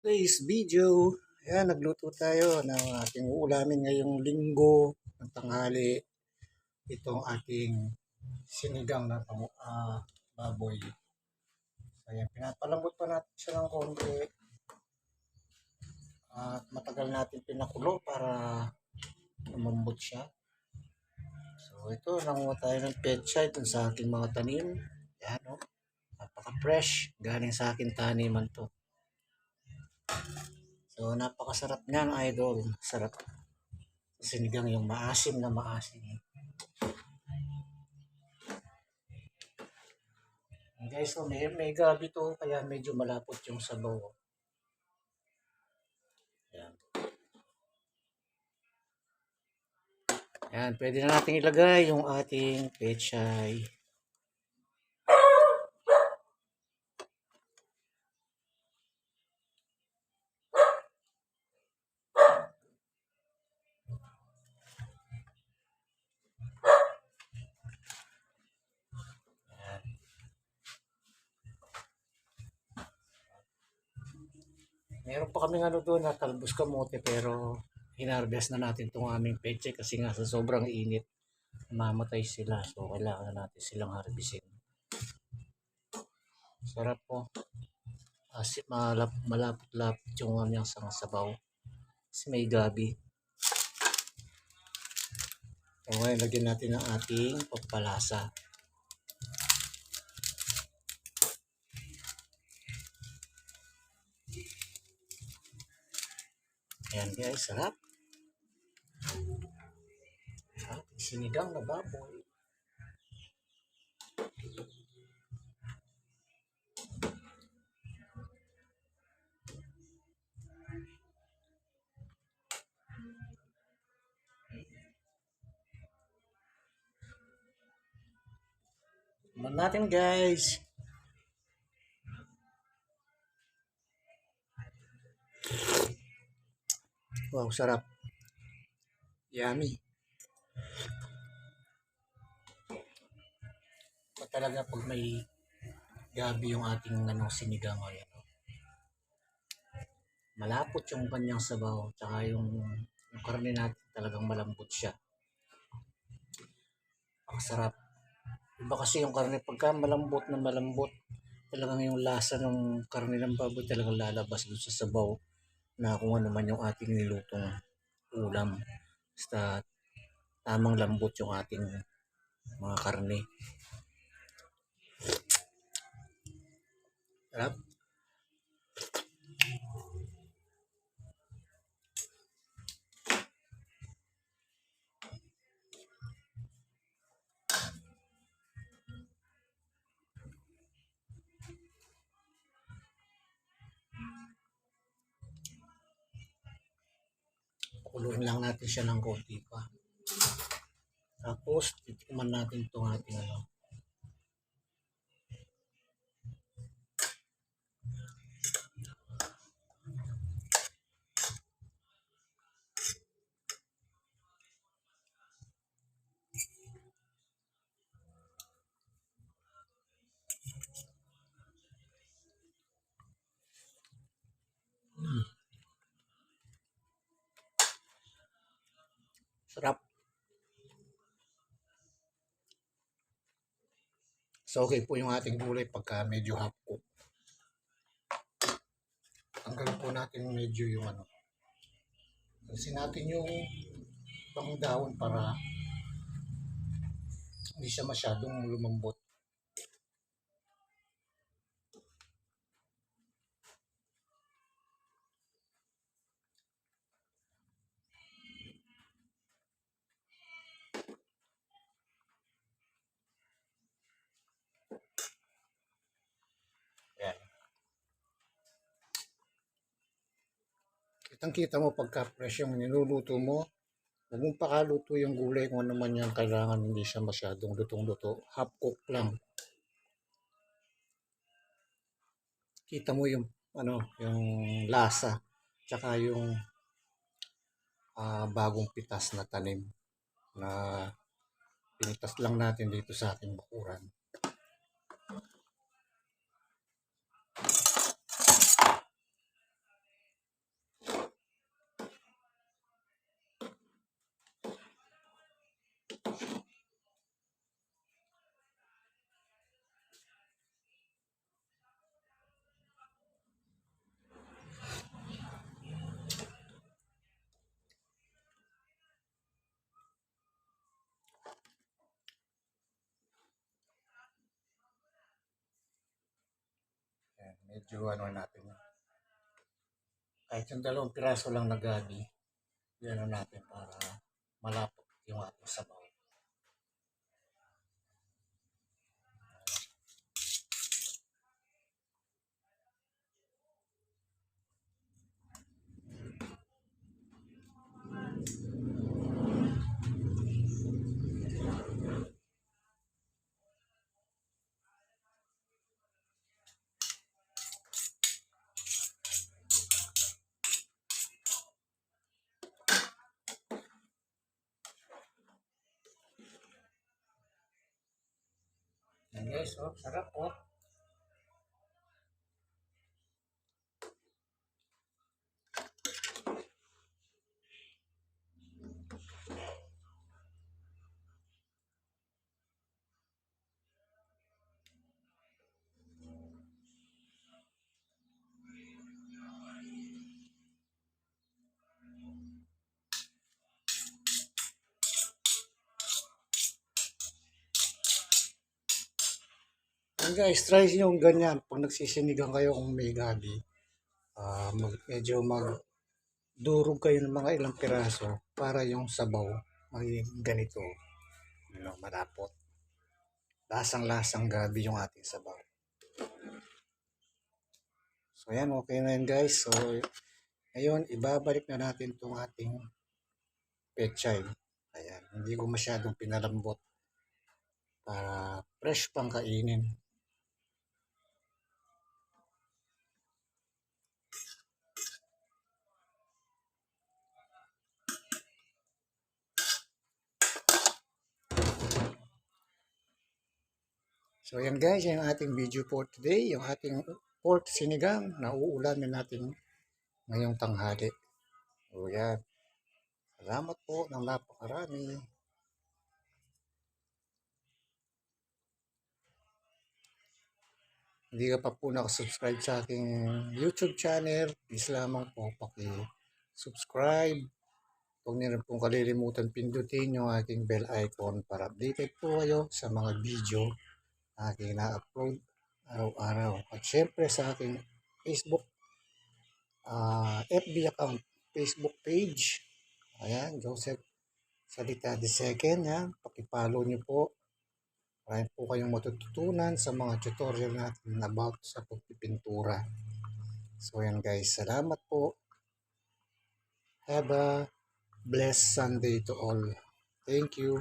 today's video, ayan, nagluto tayo ng ating ulamin ngayong linggo ng tanghali. Itong ating sinigang na pamu- ah, baboy. Ayan, pinapalambot pa natin siya ng konti. At matagal natin pinakulo para lumambot siya. So ito, nanguha tayo ng pechay dun sa aking mga tanim. Ayan, oh. Napaka-fresh. Galing sa akin taniman to. So, napakasarap niyan, idol. Sarap. Sinigang yung maasim na maasim. Guys, so may, may gabi to, kaya medyo malapot yung sabaw. Yan. Yan, pwede na natin ilagay yung ating pechay. Meron pa kaming ano doon na talbos kamote pero hinarvest na natin itong aming peche kasi nga sa sobrang init mamatay sila so kailangan natin silang harvestin. Sarap po. Kasi malap, malapot-lapot yung aming sang sabaw. Kasi may gabi. So ngayon lagyan natin ang ating pampalasa. Guys, sarap. Sarap. Sinigang na baboy. Tignan natin guys. Wow, sarap. Yummy. Pa talaga pag may gabi yung ating ano, sinigang o yan. Malapot yung kanyang sabaw, tsaka yung, yung karne natin talagang malambot siya. Ang sarap. Iba kasi yung karne pagka malambot na malambot, talagang yung lasa ng karne ng baboy talagang lalabas doon sa sabaw na kung ano man yung ating nilutong ulam. Basta tamang lambot yung ating mga karne. Sarap. Pakuluin lang natin siya ng konti pa. Tapos, titikman natin itong ating ano. Sarap. So, okay po yung ating gulay pagka medyo half cook. Tanggalin po natin medyo yung ano. Alisin natin yung pang dahon para hindi siya masyadong lumambot. Kitang-kita mo pagka fresh yung niluluto mo, huwag mong pakaluto yung gulay kung ano man yan kailangan hindi siya masyadong lutong-luto. Half cook lang. Kita mo yung ano, yung lasa tsaka yung ah, bagong pitas na tanim na pinitas lang natin dito sa ating bakuran. Medyo ano natin. Kahit yung dalawang piraso lang na gabi, yan natin para malapot yung ating sabaw. Guys, oh, sarap oh. Guys, try yung ganyan. Pag nagsisinigang kayo kung may gabi, ah mag, medyo mag durog kayo ng mga ilang piraso para yung sabaw magiging ganito. Ano, malapot. Lasang-lasang gabi yung ating sabaw. So yan, okay na yan guys. So ngayon, ibabalik na natin itong ating pechay. Ayan, hindi ko masyadong pinalambot para fresh pang kainin. So yan guys, yung ating video for today, yung ating pork sinigang na uulamin natin ngayong tanghali. So yan. Salamat po ng napakarami. Hindi ka pa po nakasubscribe sa aking YouTube channel, please lamang po paki-subscribe. Huwag niyo rin pong kalilimutan pindutin yung aking bell icon para updated po kayo sa mga video aking na-upload araw-araw. At syempre sa aking Facebook, ah FB account, Facebook page. Ayan, Joseph Salita the Second. Yan, pakipollow niyo po. Marami po kayong matututunan sa mga tutorial natin about sa pagpipintura. So yan guys, salamat po. Have a blessed Sunday to all. Thank you.